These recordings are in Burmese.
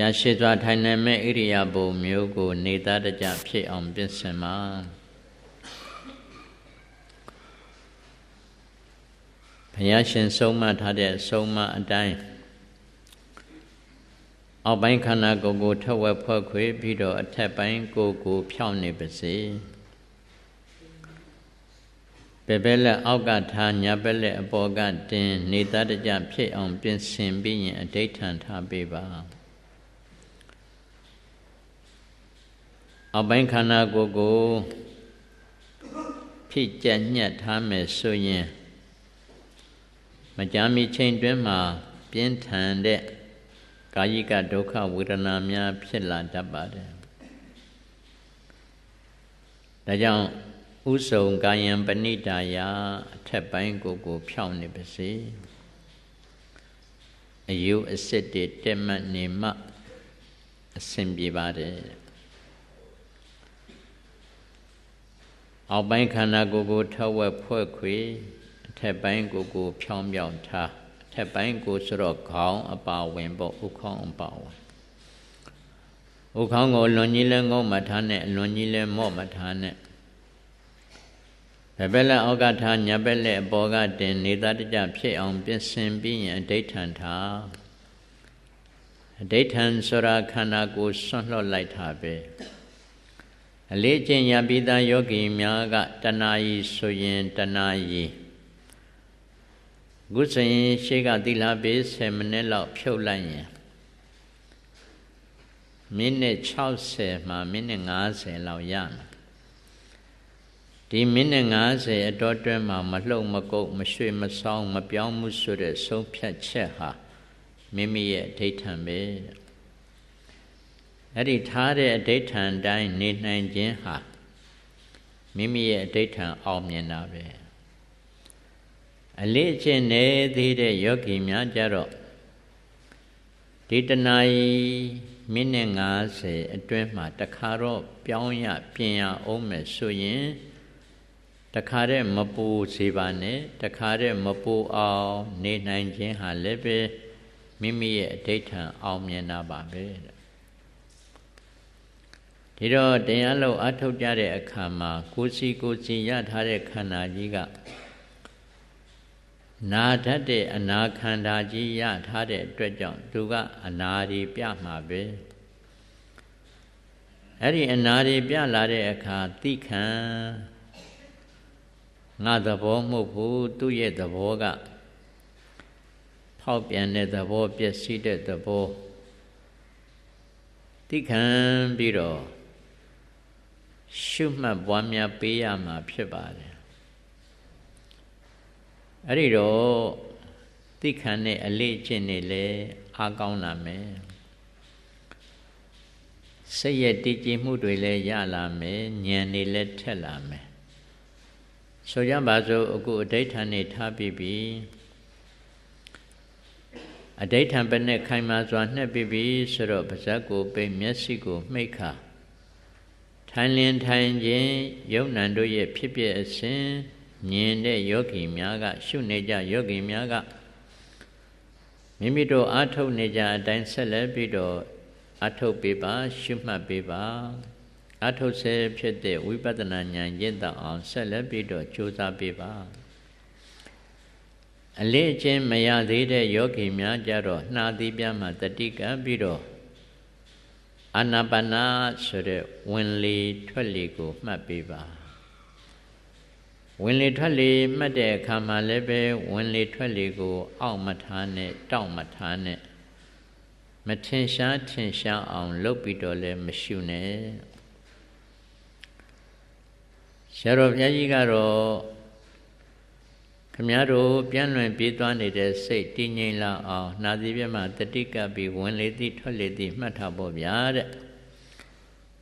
ကြာရှိစွာထိုင်နိုင်မဲ့ဣရိယာပုမျိုးကို နေသားတကြဖြစ်အောင်ပြင်ဆင်ပါဘုရားရှင်ဆုံးမထားတဲ့ဆုံးမအတိုင်းအောက်ပိုင်းခန္ဓာကိုယ်ကိုထက်ဝက်ဖွဲ့ခွေပြီးတော့အထက်ပိုင်းကိုယ်ကိုဖြောင်းနေပါစေဘယ်ဘက်လက်အောက်ကထားညာဘက်လက်အပေါ်ကတင်နေသားတကြဖြစ်အောင်ပြင်ဆင်ပြီးရင်အဋိဋ္ဌံထားပေးပါ အောက်ပိုင်းခန္ဓာကိုယ်ကိုဖြစ်ကြညှက်ထားမယ်ဆိုရင်မကြာမီချိန်တွင်းမှာပြင်းထန်တဲ့ကာယိကဒုက္ခဝေဒနာများဖြစ်လာတတ်ပါတယ်ဒါကြောင့်ဥဆုံကာယံပဏိတာယအထက်ပိုင်းကိုကို ဖြောင်းနေပါစေအယုအစစ်တွေတက်မှတ်နေမှအဆင်ပြေပါတယ် အောက်ပိုင်းခန္ဓာကိုယ်ကိုထဝက်ဖွဲ့ခွေအထက်ပိုင်းကိုကိုဖြောင်းပြောင်းထားအထက်ပိုင်းကိုဆိုတော့ခေါင်းအပါဝင်ပေါ့ဥခေါင်းအပါဝင်ဥခေါင်းကိုလွန်ကြီးလဲငုံမထားနဲ့လွန်ကြီးလဲမော့မထားနဲ့ဘယ်ဘက်လက်အောက်ကထားညာဘက်လက်အပေါ်ကတင်နေသားတကြဖြစ်အောင်ပြင်ဆင်ပြီးရင်အဋိဋ္ဌံထားအဋိဋ္ဌံဆိုတာခန္ဓာကိုယ်ဆွန့်လွတ်လိုက်တာပဲအ လေးကျင့်ရပြီးသားယောဂီများကတဏှာကြီးဆိုရင်တဏှာကြီးခုဆိုရင်ရှေ့ကသီလပေး10မိနစ်လောက်ဖြုတ်လိုက်ရင်မိနစ်60မှမိနစ်90လောက်ရမယ်ဒီမိနစ်90အတော်တွင်းမှာမလှုပ်မကုတ်မရွှေ့မဆောင်းမပြောင်းမှုဆိုတဲ့ဆုံးဖြတ်ချက်ဟာမိမိရဲ့အဋိဋ္ဌံပဲ အဲ့ဒီထားတဲ့အဋိဋ္ဌံတိုင်းနေနိုင်ခြင်းဟာမိမိရဲ့အဋိဋ္ဌံအောင်မြင်တာပဲအလေးအကျင့်နေသေးတဲ့ယောဂီများကြတော့ဒီတဏှာကြီးမိနစ်90အတွင်းမှာတခါတော့ပြောင်းရပြင်ရအောင်မယ်ဆိုရင်တခါတည်းမပူစေပါနဲ့တခါတည်းမပူအောင်နေနိုင်ခြင်းဟာလည်းပဲမိမိရဲ့အဋိဋ္ဌံအောင်မြင်တာပါပဲ ဒီတော့တရားလုံးအထုတ်ကြတဲ့အခါမှာကိုယ်စီကိုယ်စီရထားတဲ့ခန္ဓာကြီးကနာတတ်တဲ့အနာခန္ဓာကြီးရထားတဲ့အတွက်ကြောင့်သူကအနာတွေပြမှာပဲအဲ့ဒီအနာတွေပြလာတဲ့အခါသိခံငါသဘောမဟုတ်ဘူးသူ့ရဲ့သဘောကဖောက်ပြန်တဲ့သဘောပျက်စီးတဲ့သဘောသိခံပြီးတော့ ရှုမှတ်ပွားများပေးရမှာဖြစ်ပါတယ်အဲ့ဒီတော့သိခံတဲ့အလေးအကျင့်တွေလည်းအားကောင်းလာမယ်စိတ်ရဲ့တည်ကြည်မှုတွေလည်းရလာမယ်ဉာဏ်တွေလည်းထက်လာမယ်ဆိုကြပါစို့အခုအဋိဋ္ဌာန်နေထားပြီးပြီအဋိဋ္ဌာန်ပဲနဲ့ခိုင်မာစွာနှက်ပြီးပြီဆိုတော့ပါဇက်ကိုပိတ်မျက်စိကိုမှိတ်ခါ ထိုင်လင်ထိုင်ခြင်းယုံနံတို့ရဲ့ဖြစ်ဖြစ်အစဉ်မြင်တဲ့ယောဂီများက ရှုနေကြယောဂီများကမိမိတို့အာထုတ်နေကြအတိုင်းဆက်လက်ပြီးတော့အာထုတ်ပေးပါရှုမှတ်ပေးပါအာထုတ်ဆဲဖြစ်တဲ့ဝိပဿနာဉာဏ်ရင့်တအောင်ဆက်လက်ပြီးတော့ကြိုးစားပေးပါအလေးအကျင့်မရသေးတဲ့ယောဂီများကြတော့နှာသီးပြမှာတတိကပြီးတော့ အာနာပါနာဆိုတဲ့ဝင်လေထွက်လေကိုမှတ်ပေးပါဝင်လေထွက်လေမှတ်တဲ့အခါမှာလည်းပဲဝင်လေထွက်လေကို အောက်မထားနဲ့တောက်မထားနဲ့မထင်ရှားထင်ရှားအောင်လုပ်ပြီးတော့လည်းမရှုနဲ့ဆရာတော်ဘုရားကြီးကတော့ခ မည်းတော်ပြန်လွင်ပြေးသွားနေတဲ့စိတ်တည်ငြိမ်လာအောင်နှာသီးပြမှာတတိကပ်ပြီးဝင်လေသည်ထွက်လေသည်မှတ်ထားဖို့ဗျာတဲ့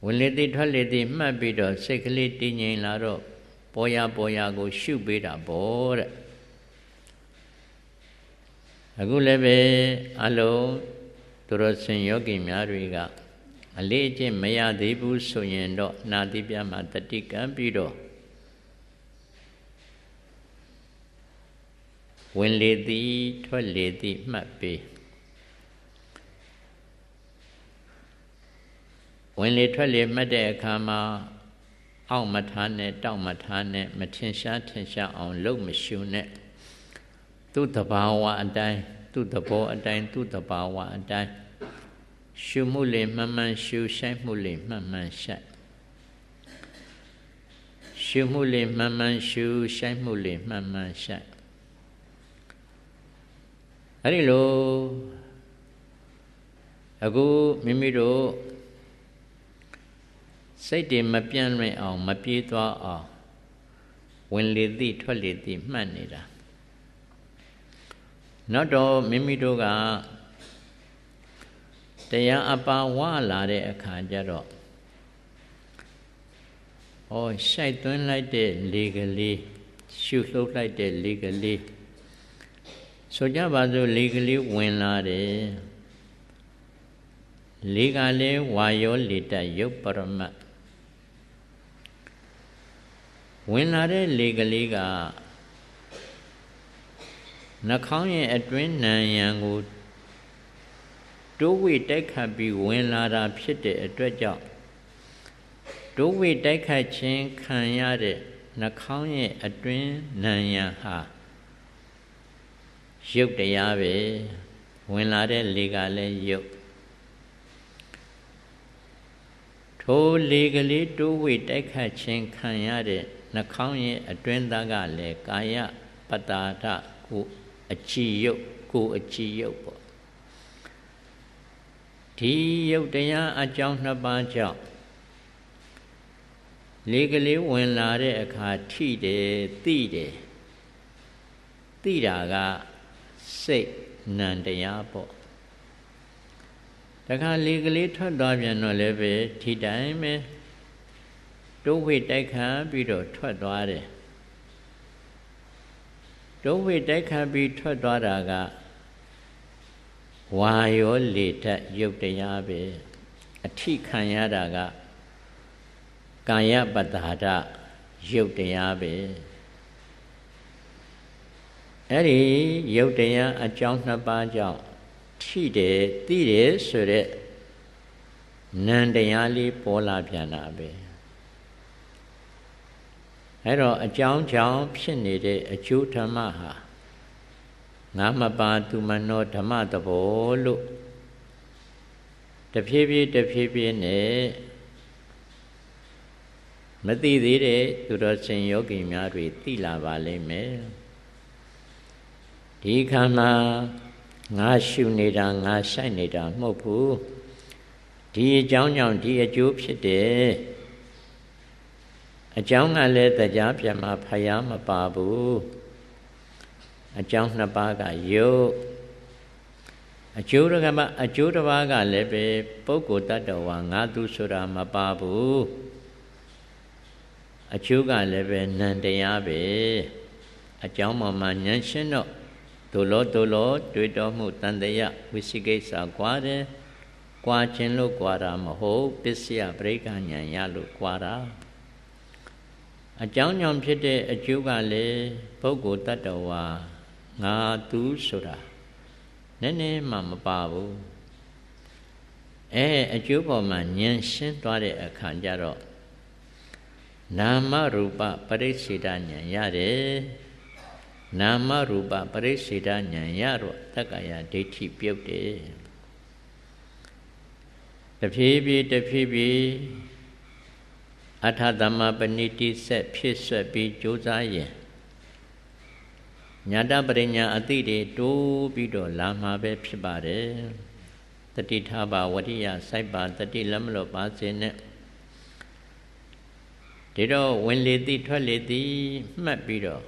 ဝင်လေသည်ထွက်လေသည်မှတ်ပြီးတော့စိတ်ကလေးတည်ငြိမ်လာတော့ပေါ်ရပေါ်ရကို ရှုပေးတာပေါ့တဲ့အခုလည်းပဲအလုံးသူတော်စင်ယောဂီများတွေကအလေးအကျင့်မရသေးဘူးဆိုရင်တော့နာတိပြမှာတတိကံပြီးတော့ ဝင်လေသည်ထွက်လေသည်မှတ်ပေးဝင်လေထွက်လေမှတ်တဲ့အခါမှာအောက်မထားနဲ့တောက်မထားနဲ့မထင်ရှားထင်ရှားအောင်လုပ်မရှုနဲ့သူ့တဘာဝအတိုင်းသူ့သဘောအတိုင်းသူ့တဘာဝအတိုင်းရှုမှုလေမှန်မှန်ရှုဆိုင်မှုလေမှန်မှန်ဆိုင်ရှုမှုလေမှန်မှန်ရှုဆိုင်မှုလေမှန်မှန်ဆိုင် အဲ့ဒီလိုအခုမိမိတို့စိတ်တွေမပြန့်လွင့်အောင် မပြေးသွားအောင်ဝင်လေသည့်ထွက်လေသည့်မှတ်နေတာနောက်တော့မိမိတို့ကတရားအပါဝလာတဲ့အခါကျတော့ဩရှိုက်သွင်းလိုက်တဲ့လေကလေးရှုလှုပ်လိုက်တဲ့လေကလေး ဆိုကြပါစို့လေကလေးဝင်လာတယ်လေကလေးဝါယောလေတရုပ်ပရမတ်ဝင်လာတဲ့လေကလေးကနှာခေါင်းရဲ့အတွင်းနံရံကိုတိုးဝိတိုက်ခတ်ပြီးဝင်လာတာဖြစ်တဲ့အတွက်ကြောင့်တိုးဝိတိုက်ခတ်ခြင်းခံရတဲ့နှာခေါင်းရဲ့အတွင်းနံရံဟာ ရုပ်တရားပဲဝင်လာတဲ့လေကလည်းရုပ်ထိုလေကလေးတိုးဝိတိုက်ခတ်ခြင်းခံရတဲ့နှာခေါင်းရဲ့အတွင်းသားကလည်းကာယပတ္တာထကိုအချီယုတ်ကိုအချီယုတ်ပေါ့ဒီယုတ်တရားအကြောင်းနှစ်ပါးကြောင့်လေကလေးဝင်လာတဲ့အခါထိတယ်သိတယ်သိတာက စိတ်နံတရားပေါ့တခါလေကလေးထွက်သွားပြန်တော့လည်းပဲထိတိုင်းပဲတိုးဝိတိုက်ခံပြီးတော့ထွက်သွားတယ်တိုးဝိတိုက်ခံပြီးထွက်သွားတာကဝါရောလေတတ်ရုပ်တရားပဲအထိခံရတာကကာယပတ္တာဒရုပ်တရားပဲ အဲ့ဒီရုပ်တရားအကြောင်းနှစ်ပါးကြောင့်ထိတယ်သိတယ်ဆိုတဲ့နံတရားလေးပေါ်လာပြန်တာပဲအဲ့တော့အကြောင်းကြောင့်ဖြစ်နေတဲ့အကျိုးဓမ္မဟာငါမပါသူမနောဓမ္မတဘောလို့တဖြည်းဖြည်းတဖြည်းဖြည်းနဲ့မသိသေးတဲ့သူတော်စင်ယောဂီများတွေသိလာပါလိမ့်မယ် ဒီခန္ဓာငါရှုနေတာငါဆိုင်နေတာမဟုတ်ဘူးဒီအကြောင်းကြောင့်ဒီအကျိုးဖြစ်တယ်အကြောင်းကလည်းတရားပြန်มาဖယားမပါဘူးအကြောင်းနှစ်ပါးကယုတ်အကျိုးကမအကျိုးတစ်ပါးကလည်းပဲပုဂ္ဂိုလ်တ attva ငါသူဆိုတာမပါဘူးအကျိုးကလည်းပဲနံတရားပဲအကြောင်းမှမှဉာဏ်ရှင်းတော့ ဒုလောဒုလောတွေ့တော်မှုတန်တယဝိသိကိစ္စကွာတယ်ကွာခြင်းလို့ကွာတာမဟုတ်ပစ္စယပရိက္ခဉာဏ်ရလို့ကွာတာအကြောင်းကြောင့်ဖြစ်တဲ့အကျိုးကလည်းပုဂ္ဂိုလ်တ attva ငါသူဆိုတာနည်းနည်းမှမပါဘူးအဲအကျိုးပေါ်မှာဉာဏ်ရှင်းသွားတဲ့အခါကျတော့နာမရူပပရိစ္ဆေဒဉာဏ်ရတယ် နာမရူပပရိစ္ဆေဒဉာဏ်ရတော့တက္ကရာဒိဋ္ဌိပြုတ်တယ်တဖြည်းဖြည်းတဖြည်းဖြည်းအထသမ္မပဏိတိဆက်ဖြစ်ဆွက်ပြီးကြိုးစားရင်ညာတပရိညာအတိတွေတိုးပြီးတော့လာမှာပဲဖြစ်ပါတယ်တတိထားပါဝရိယစိုက်ပါတတိလက်မလို့ပါစေနဲ့ဒီတော့ဝင်လေသည်ထွက်လေသည်မှတ်ပြီးတော့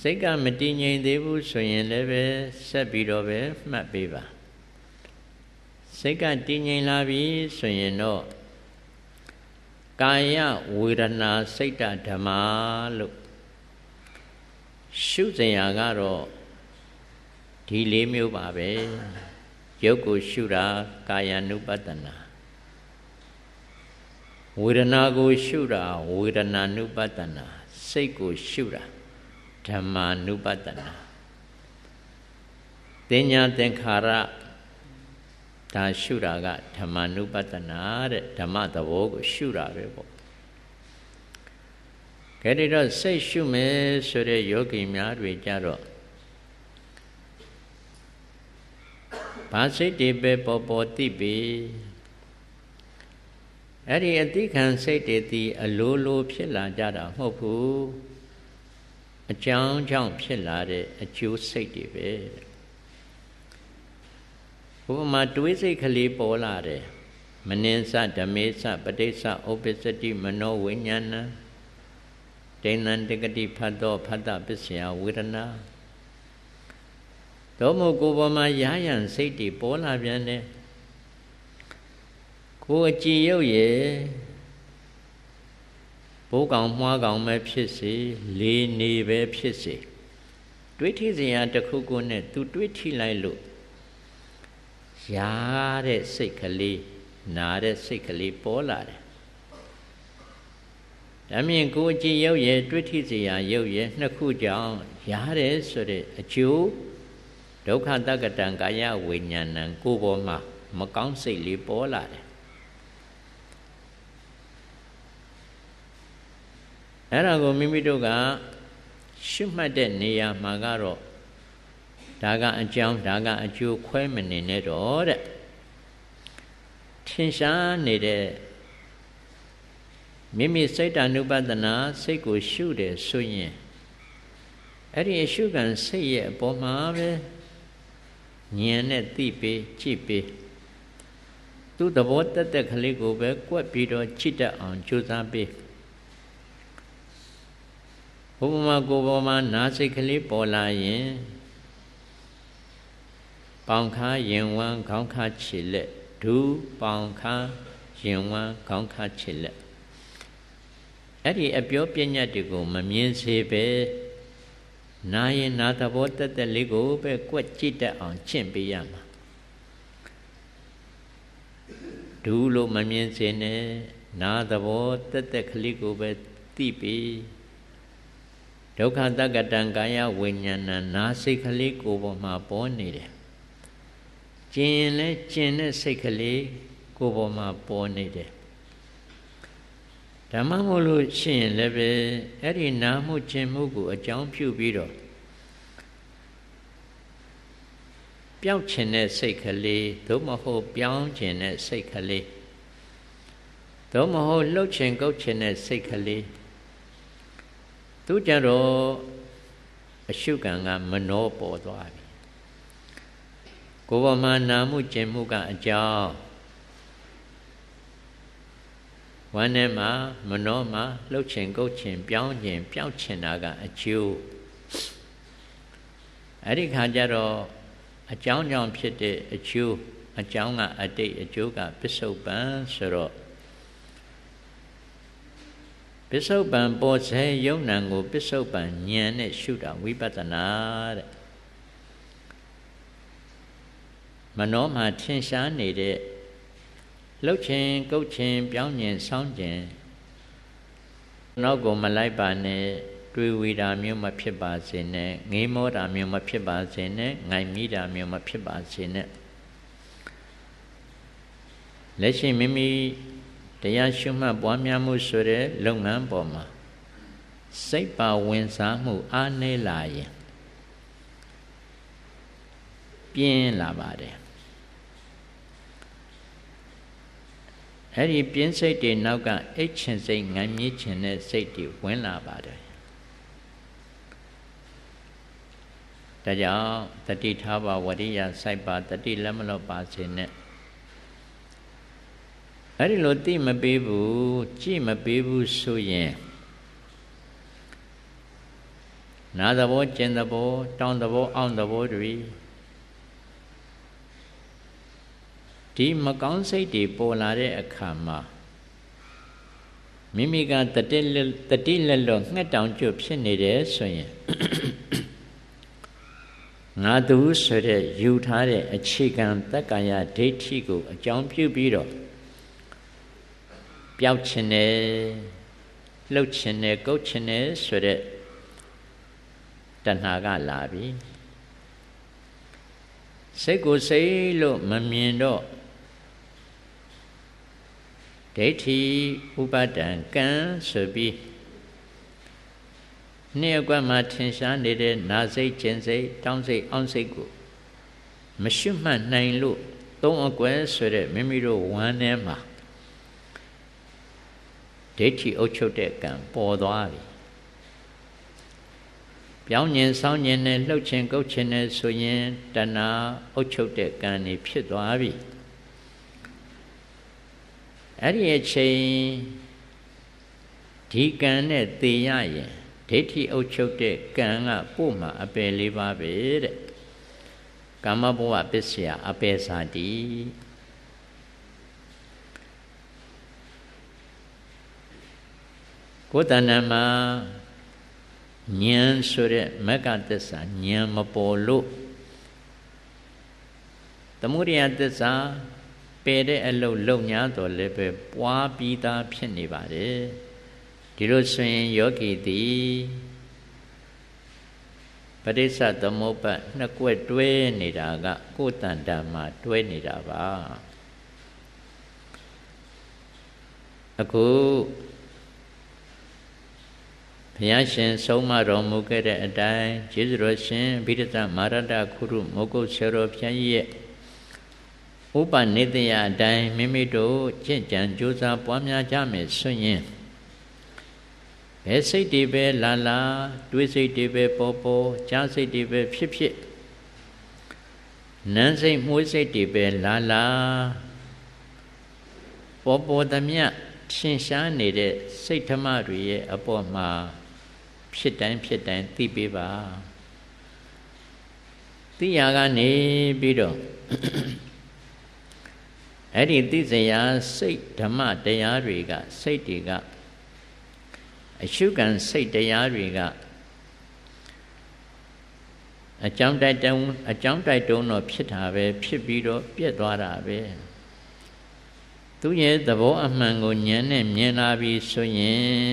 စိတ်ကမတည်ငြိမ်သေးဘူးဆိုရင်လည်းပဲဆက်ပြီးတော့ပဲမှတ်ပေးပါစိတ်ကတည်ငြိမ်လာပြီဆိုရင်တော့ကာယဝေဒနာစိတ်ဓမ္မလို့ရှုစရာကတော့ဒီလေးမျိုးပါပဲရုပ်ကိုရှုတာကာယ ानु ပတနာဝေဒနာကိုရှုတာဝေဒနာ ानु ပတနာစိတ်ကိုရှုတာ ဓမ္မာ ानु ပတနာတင်ညာသင်္ခါရဒါရှုတာကဓမ္မနုပတနာတဲ့ဓမ္မသဘောကိုရှုတာပဲပေါ့ကဲဒီတော့စိတ်ရှုမယ်ဆိုတဲ့ယောဂီများတွေကြတော့ဘာစိတ်တွေပဲပေါ်ပေါ်သိပြီအဲ့ဒီအတိခံစိတ်တွေဒီအလိုလိုဖြစ်လာကြတာမဟုတ်ဘူး အကြောင်းကြောင့်ဖြစ်လာတဲ့အကျိုးစိတ်တွေပဲဥပမာတွေးစိတ်ကလေးပေါ်လာတယ်မနင်းစဓမေစပဋိစ္စဥပ္ပစ္စတိမနောဝိညာဏဒိဏံတကတိဖတ်သောဖတ်တပစ္စယဝေဒနာသောမို့ကိုယ်ပေါ်မှာရာယံစိတ်တွေပေါ်လာပြန်တယ်ကိုယ်အကြည်ရုပ်ရဲ့ ဘိုးကောင်မွှားကောင်ပဲဖြစ်စေလေနေပဲဖြစ်စေတွေးထိစရာတစ်ခုခုနဲ့သူတွေးထိလိုက်လို့ရာတဲ့စိတ်ကလေးနာတဲ့စိတ်ကလေးပေါ်လာတယ်ဒါမြင်ကိုယ်ကြည်ရုပ်ရဲ့တွေးထိစရာရုပ်ရဲ့နှစ်ခုကြောင့်ရာတဲ့ဆိုတဲ့အကျိုးဒုက္ခတက္ကတံကာယဝိညာဏံကိုယ်ပေါ်မှာမကောင်းစိတ်လေးပေါ်လာတယ် အဲ့ဒါကိုမိမိတို့ကရှုမှတ်တဲ့နေရာမှာကတော့ဒါကအကြောင်းဒါကအကျိုးခွဲမနေနဲ့တော့တဲ့ထင်ရှားနေတဲ့မိမိစိတ်တ ानु ပဒနာစိတ်ကိုရှုတယ်ဆိုရင်အဲ့ဒီအရှုခံစိတ်ရဲ့အပေါ်မှာပဲဉာဏ်နဲ့သိပေးကြည့်ပေးသူ့သဘောတက်တက်ကလေးကိုပဲကွက်ပြီးတော့ကြည့်တတ်အောင်ကြိုးစားပေး ဘုပမာကိုပေါ်မှာနာစိတ်ကလေးပေါ်လာရင်ပေါင်ခါရင်ဝမ်းခေါင်းခါခြေလက်ဒူးပေါင်ခါရင်ဝမ်းခေါင်းခါခြေလက်အဲ့ဒီအပြောပြညတ်တွေကိုမမြင်စေပဲနာရင်နာသဘောတက်တက်လေးကိုပဲကွက်ကြည့်တတ်အောင်ချင့်ပေးရမှာဒူးလို့မမြင်စေနဲ့နာသဘောတက်တက်ကလေးကိုပဲသိပြီး ဒုက္ခတက္ကတံကာယဝိညာဏနာစိတ်ကလေးကိုယ်ပေါ်မှာပေါ်နေတယ်ကျင်လဲကျင်တဲ့စိတ်ကလေးကိုယ်ပေါ်မှာပေါ်နေတယ်ဓမ္မမို့လို့ရှိရင်လည်းပဲအဲ့ဒီနာမှုကျင်မှုကိုအကြောင်းပြုပြီးတော့ပျောက်ချင်တဲ့စိတ်ကလေးသို့မဟုတ်ပြောင်းချင်တဲ့စိတ်ကလေးသို့မဟုတ်လှုပ်ချင်ကုတ်ချင်တဲ့စိတ်ကလေး သူကြတော့အရှုခံကမနှောပေါ်သွားပြီကိုယ်ပေါ်မှာနာမှုကျင်မှုကအကြောင်းဝမ်းထဲမှာမနှောမှာလှုပ်ချင်ကုတ်ချင်ပြောင်းချင်ပြောင်းချင်တာကအကျိုးအဲ့ဒီခါကျတော့အကြောင်းကြောင့်ဖြစ်တဲ့အကျိုးအကြောင်းကအတိတ်အကျိုးကပစ္စုပန်ဆိုတော့ ပစ္စုပန်ပေါ်စေယုံနံကိုပစ္စုပန်ဉာဏ်နဲ့ရှုတာဝိပဿနာတဲ့မနောမှာထင်ရှားနေတဲ့လှုပ်ခြင်းကုတ်ခြင်းပြောင်းခြင်းဆောင်းခြင်းနောက်ကိုမလိုက်ပါနဲ့တွေးဝေတာမျိုးမဖြစ်ပါစေနဲ့ငေးမောတာမျိုးမဖြစ်ပါစေနဲ့ငိုင်မိတာမျိုးမဖြစ်ပါစေနဲ့လက်ရှိမိမိ တရားရှုမှတ်ပွားများမှုဆိုတဲ့လုပ်ငန်းပေါ်မှာစိတ်ပါဝင်စားမှုအားနည်းလာရင်ပြင်းလာပါတယ်အဲ့ဒီပြင်းစိတ်တွေနောက်ကအိတ်ချင်စိတ်ငံမြင့်ချင်တဲ့စိတ်တွေဝင်လာပါတယ်ဒါကြောင့်တတိထားပါဝရိယစိုက်ပါတတိလက်မလို့ပါစေနဲ့ အဲ့ဒီလိုသိမပေးဘူးကြည့်မပေးဘူးဆိုရင်နာသဘောကျင်သဘောတောင်းသဘောအောင့်သဘောတွေဒီမကောင်းစိတ်တွေပေါ်လာတဲ့အခါမှာမိမိကတတိတတိလက်လောငှက်တောင်ကျွတ်ဖြစ်နေတယ်ဆိုရင်ငါသူဆိုတဲ့ယူထားတဲ့အခြေခံတက္ကာယဒိဋ္ဌိကိုအကြောင်းပြုပြီးတော့ ပျောက်ခြင်းနဲ့လှုပ်ခြင်းနဲ့ကုတ်ခြင်းနဲ့ဆိုတဲ့တဏှာကလာပြီစိတ်ကိုစိတ်လို့မမြင်တော့ဒိဋ္ဌိဥပါဒံကံဆိုပြီးနှစ်အကွက်မှာထင်ရှားနေတဲ့နာစိတ်ကျင်စိတ်တောင်းစိတ်အောင်းစိတ်ကိုမရှုမှတ်နိုင်လို့သုံးအကွက်ဆိုတဲ့မိမိတို့ဝမ်းထဲမှာ ဒိဋ္ဌိအုပ်ချုပ်တဲ့ကံပေါ်သွားပြီပြောင်းညင်ဆောင်းညင်နဲ့လှုပ်ချင်ကုတ်ချင်နဲ့ဆိုရင်တဏှာအုပ်ချုပ်တဲ့ကံနေဖြစ်သွားပြီအဲ့ဒီအချိန်ဒီကံနဲ့သေရရင်ဒိဋ္ဌိအုပ်ချုပ်တဲ့ကံကပို့မှာအပယ်လေးပါပဲတဲ့ကာမဘဝပစ္စယအပယ်စာတိ ကိုယ်တဏ္ဍမှာဉာဏ်ဆိုတဲ့မက္ကသစ္စာဉာဏ်မပေါ်လို့သမုဒိယသစ္စာပယ်တဲ့အလုပ်လုံညာတော်လည်းပဲပွားပြီးသားဖြစ်နေပါတယ်ဒီလိုဆိုရင်ယောဂီသည်ပရိစ္ဆသမုပ္ပါနှစ်ကွက်တွဲနေတာက ကိုယ်တန်တမှာတွဲနေတာပါအခု ဘုရားရှင်ဆုံးမတော်မူခဲ့တဲ့အတိုင်းကျေးဇူးတော်ရှင်ဘိဒ္ဓမာရတခုရုမောဂုတ်ဆရာတော်ဘုရားကြီးရဲ့ဥပနိတယအတိုင်းမိမိတို့ကျင့်ကြံကြိုးစားပွားများကြမယ်ဆိုရင်ဘယ်စိတ်တွေပဲလာလာတွေးစိတ်တွေပဲပေါ်ပေါ်ကြားစိတ်တွေပဲဖြစ်ဖြစ်နန်းစိတ်မှုစိတ်တွေပဲလာလာပေါ်ပေါ်သမျှရှင်းရှားနေတဲ့စိတ်ဓမ္မတွေရဲ့အပေါ်မှာ ဖြစ်တိုင်းဖြစ်တိုင်းသိပေးပါသိရကနေပြီးတော့အဲ့ဒီသိစရာစိတ်ဓမ္မတရားတွေကစိတ်တွေကအရှုခံစိတ်တရားတွေကအကြောင်းတိုက်တုံးအကြောင်းတိုက်တုံးတော့ဖြစ်တာပဲဖြစ်ပြီးတော့ပြက်သွားတာပဲသူရဲ့သဘောအမှန်ကိုဉာဏ်နဲ့မြင်လာပြီဆိုရင်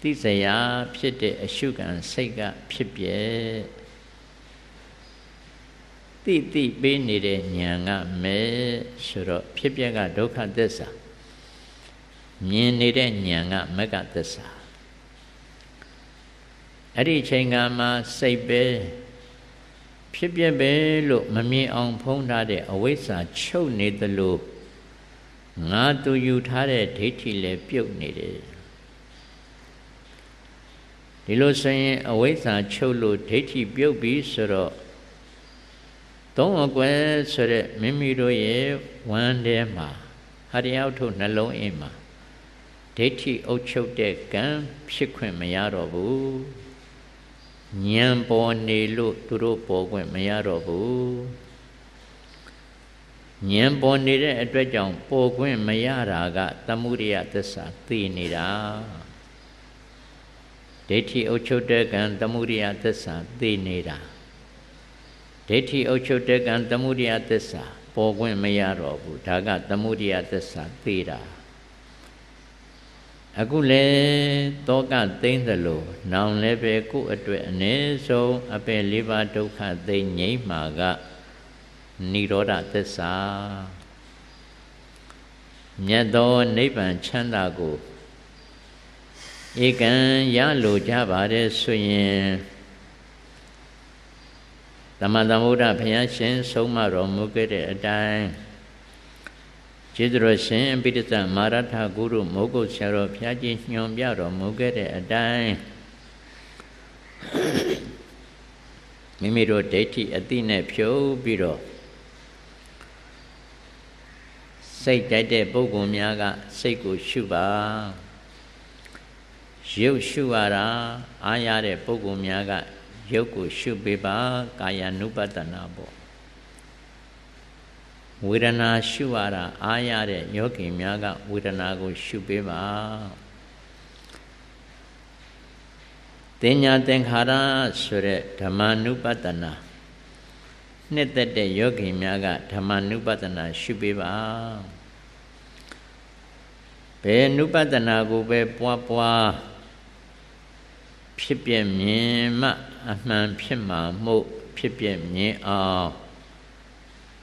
သိစရာဖြစ်တဲ့အရှုခံစိတ်ကဖြစ်ပြဲတိတိပေးနေတဲ့ဉာဏ်ကမဲဆိုတော့ဖြစ်ပြက်ကဒုက္ခသစ္စာမြင်နေတဲ့ဉာဏ်ကမက္ကသစ္စာအဲ့ဒီချိန်ကမှစိတ်ပဲဖြစ်ပြပဲလို့မမြင်အောင်ဖုံးထားတဲ့အဝိဇ္ဇာချုပ်နေသလိုငါသူယူထားတဲ့ဒိဋ္ဌိလည်းပြုတ်နေတယ် ဒီလိုဆိုရင်အဝိဇ္ဇာချုပ်လို့ဒိဋ္ဌိပြုတ်ပြီဆိုတော့သုံးအကွယ်ဆိုတဲ့မိမိတို့ရဲ့ဝမ်းထဲမှာဟရိယဝတ္ထုနှလုံးအင်းမှာဒိဋ္ဌိအုပ်ချုပ်တဲ့ကံဖြစ်ခွင့်မရတော့ဘူးဉာဏ်ပေါ်နေလို့သူတို့ပေါ်ခွင့်မရတော့ဘူးဉာဏ်ပေါ်နေတဲ့အတွက်ကြောင့်ပေါ်ခွင့်မရတာက သမုဒိယသစ္စာသိနေတာ ဒိဋ္ဌိအုပ်ချုပ်တဲ့ကံသမုဒိယသစ္စာသိနေတာဒိဋ္ဌိအုပ်ချုပ်တဲ့ကံသမုဒိယသစ္စာပေါ်ခွင့်မရတော့ဘူးဒါကသမုဒိယသစ္စာသိတာအခုလေတောကသိမ့်သလိုနောင်လည်းပဲကိုယ့်အတွက်အ ਨੇ ဆုံးအပယ်လေးပါးဒုက္ခသိမ့်ငြိမ့်မှာကនិရောဓသစ္စာမြတ်သောနိဗ္ဗာန်ချမ်းသာကို ဧကံရလိုကြပါတယ်ဆိုရင်သမန္တမုဒ္ဒဘုရားရှင် ဆုံးမတော်မူခဲ့တဲ့အတိုင်းကျေးဇူးတော်ရှင်ပိဋကမာရထဂုရုမိုးကုတ်ဆရာတော်ဘုရားကြီးညွန်ပြတော်မူခဲ့တဲ့အတိုင်းမိမိတို့ဒိဋ္ဌိအတိနဲ့ဖြုတ်ပြီးတော့စိတ်တိုက်တဲ့ပုဂ္ဂိုလ်များကစိတ်ကိုရှုပါ ရုပ်ရှုရတာအားရတဲ့ပုဂ္ဂိုလ်များကရုပ်ကိုရှုပေးပါကာယ ानु ပတနာပေါ့ဝေဒနာရှုရတာအားရတဲ့ယောဂီများကဝေဒနာကိုရှုပေးပါတင်ညာသင်္ခါရဆိုတဲ့ဓမ္မ ानु ပတနာနှစ်သက်တဲ့ယောဂီများကဓမ္မ ानु ပတနာရှုပေးပါဘယ် ानु ပတနာကိုပဲပွားပွား ဖြစ်ပြမြင်မှအမှန်ဖြစ်မှာမှုဖြစ်ပြမြင်အောင်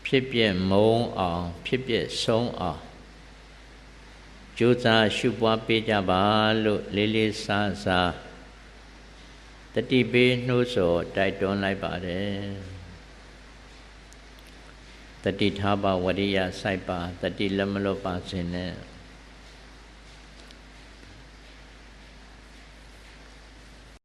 ဖြစ်ပြမုံအောင်ဖြစ်ပြဆုံးအောင်ကြိုးစားရှုပွားပေးကြပါလို့လေးလေးစားစားတတိပေးနှိုးဆော်တိုက်တွန်းလိုက်ပါတယ်တတိထားပါဝရိယစိုက်ပါတတိလက်မလွတ်ပါစေနဲ့